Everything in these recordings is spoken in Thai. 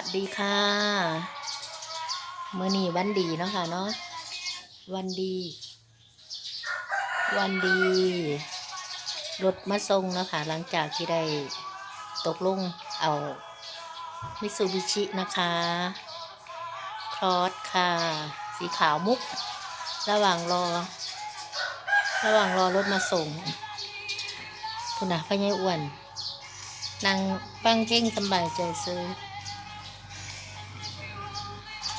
วัสดีค่ะเมื่อนี้วันดีเนาะค่ะเนาะวันดี วันดีรถมาส่งเนาะค่ะหลังจากที่ได้ตกลงเอามิซูบิชินะคะครอสค่ะ สีขาวมุก ระหว่างรอ ระหว่างรอรถมาส่งคุณนะพ่อใหญ่อ้วนนั่งฟังเพลงสบายใจซื้อ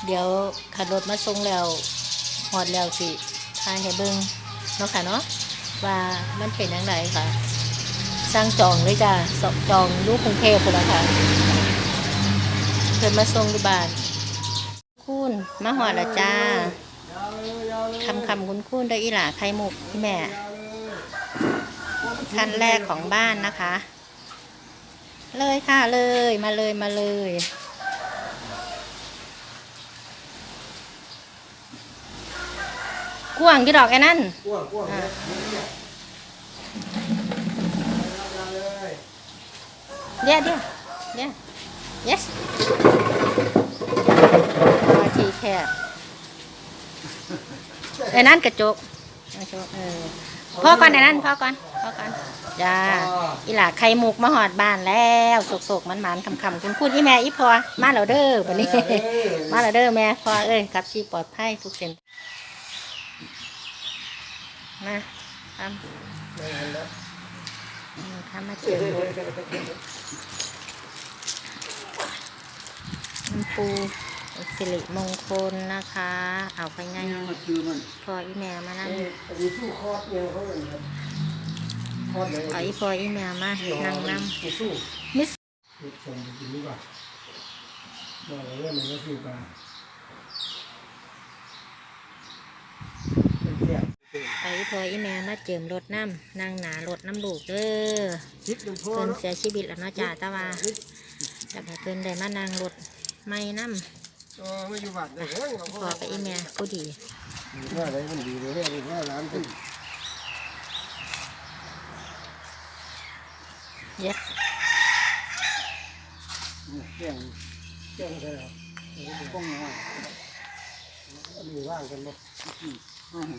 เดี๋ยวขับรถมาส่งแล้วหอดแล้วสิทายให้เบิงเนาะค่ะเนาะว่ามันเป็นยังไงค่ะ สร้างจองเลยจ้ะสจองลูกกรุงเทพพุ่นละค่ะเพิ่นมาส่งที่บ้านคุณมาหอดละจ้าคำคำคุณคุณได้ออีหล่าไข่มุกพี่แม่ขั้นแรกของบ้านนะคะ เลยค่ะเลยมาเลยมาเลย กวางกี่ดอกไอ้นั่นอ้วนอ้วนอ่าเดี๋ยวเดี๋ยวเดี๋ยว yes มาทีแคบไอ้นั่นกระจกกระจกเออพ่อก่อนไอ้นั่นพ่อก่อนพ่อก่อนจ้าอีหล่าไข่มุกมาหอดบ้านแล้วสุกๆมันๆคำๆคุณพูดอีแม่อีพอมาแล้วเด้อวันนี้ มาแล้วเด้อแม่พอเอ้ยขับชีปลอดภัยทุกเส้น มาทำอืมทำมาเจียวรถน้ำปูสิริมงคลนะคะ เอาไปง่ายพออีแม่มานั่งอันนี้สู้คอดเนี่ยเขาเลยครับคอดเลยเอาอีพออีแม่มานั่งนั่งมิส ส่งไปกินดีกว่าบอกเลยว่ามันก็สู้กันเป็นแซ่บเอาอีพออีแม่มาเจิมรถน้ำนั่งหนารถน้ำลูกเด้อคิดดูพ่อเพิ่นเสียชีวิตแล้วเนาะจ้าแต่ว่าอยากให้เพิ่นได้มานั่งรถไม่น้ำเออไม่อยู่บ้านเลยเฮ้ยพอกับอีแม่ผู้ดีว่าอะไรมันดีเลยว่าร้านขึ้นเย็ดแจ้งแจ้งใช่แล้วป้องว่าอันนี้ว่างกันห วันน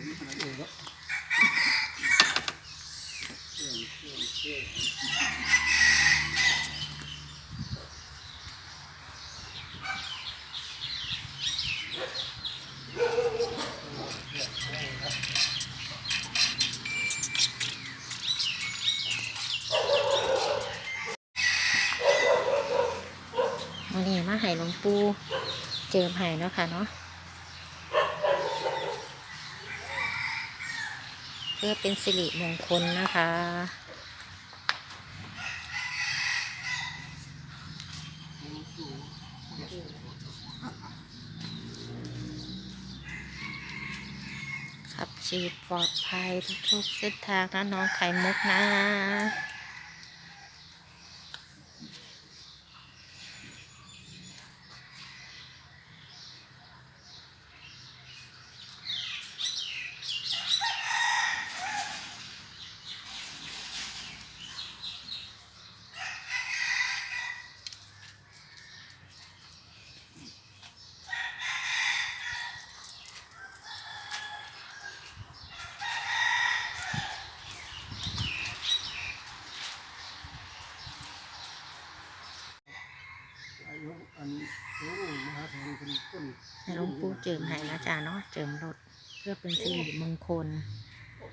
ี้มาให้หลวงปู่เจิมให้เนาะค่ะเนาะ พื่อเป็นสิริมงคลนะคะ ขับชีปลอดภัยทุกๆเส้นทางนะน้องไข่มุกนะ อายุอันโอ้มหาแสนเป็นต้นหลวงปู่เจิมให้นะจ๊ะเนาะเจิมรถเพื่อเป็นสิริมงคล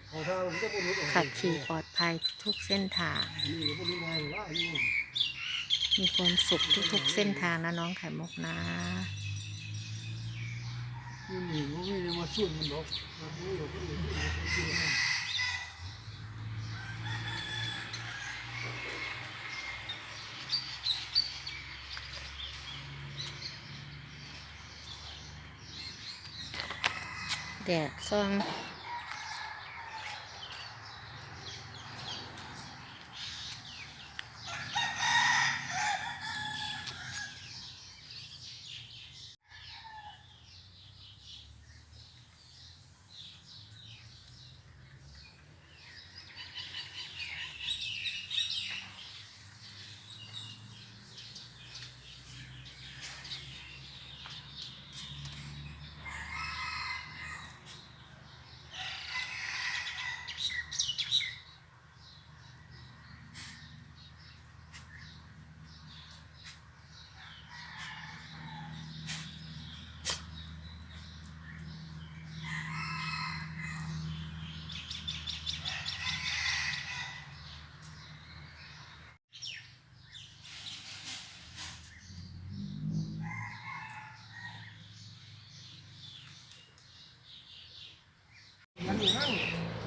เขาทางผมก็พูดรู้ขับขี่ปลอดภัยทุกๆเส้นทางนี่พูดรู้ไงว่าอันนี้มีความสุขทุกๆเส้นทางนะน้องไข่มุกนะ นี่นี่มันไม่ได้มาสู้มันหรอกมันไม่หรอกมันไม่หรอก แดดซอง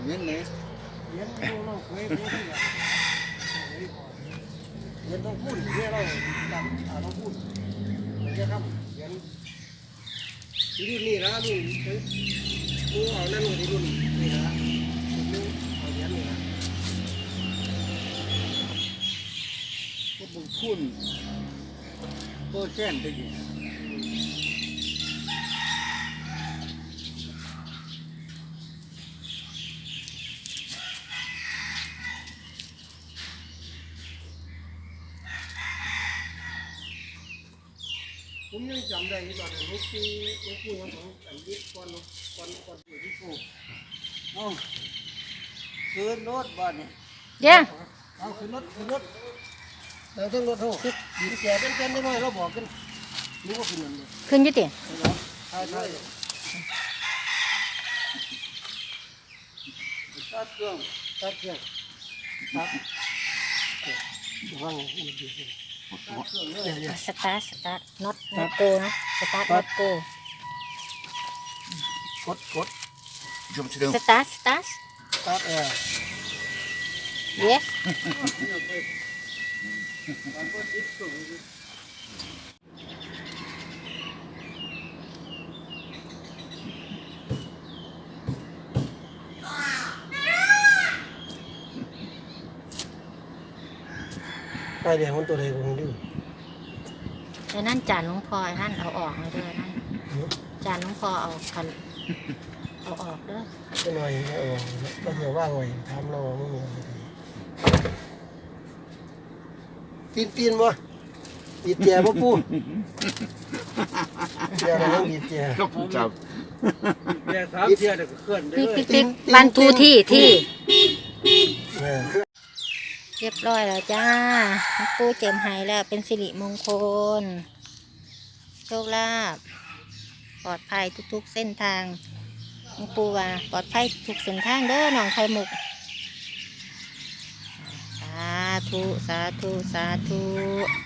เงินไหนเลี้ยงดูเราเคยพูดนี่แหละเลี้ยงต้องพูดเลี้ยงเราจำอ่าต้องพูดเลี้ยครับเลี้ยงรุ่นนี้นะรุ่นดูเอานั่นก็ได้รุ่นนี่นะรุ่นเอาเลี้ยงนี่นะก็บุญคุณโตแช่นไปกี่ ผมยังจำได้ที่ตอนนั้นลูกปูลูกปูยังของอันนี้ก่อนก่อนก่อนอยู่ที่ปูเอ้าคืนรถบ้านนี่เดี๋ยวเอาขึ้นรถขึ้นรถเราต้องรถเท่าดีแก่เป็นกันได้ไหมเราบอกกันรู้ว่าขึ้นเงินเลยขึ้นอยุติใช่ใช่ตัดเครื่องตัดเครื่องตัดว่างมันดีเลย ตัดเครื่องเลยเนี่ยสตาร์ทสตาร์ทน็อตน็อตโกนะสตาร์ทน็อตโกกดกดชมเชิงสตาร์ทสตาร์ทตัดเออ yes ไอเดียมันตัวใดกูดูแต่นั่นจานหลวงพ่อไอ้นั่นเอาออกเลยเด้อนั่นจานหลวงพ่อเอาคันเอาออกเด้อจะหน่อยเออก็เดี๋ยวว่างไว้ทำเราไม่มีอะไรปีนปีนบ่ปีนแก่บ่ปูเดี๋ยวเราปีนแก่ก็ผู้จับเดี๋ยวสามเที่ยวเดี๋ยวก็เคลื่อนได้ติ๊กเลยติ๊กติ๊กวันทูที่ที่ เออ เรียบร้อยแล้วจ้าปูเจมไฮแล้วเป็นสิริมงคล โชคลาภปลอดภัยทุกๆเส้นทางปูว่าปลอดภัยทุกเส้นทางเด้อน้องไข่มุก สาธุ สาธุ สาธุ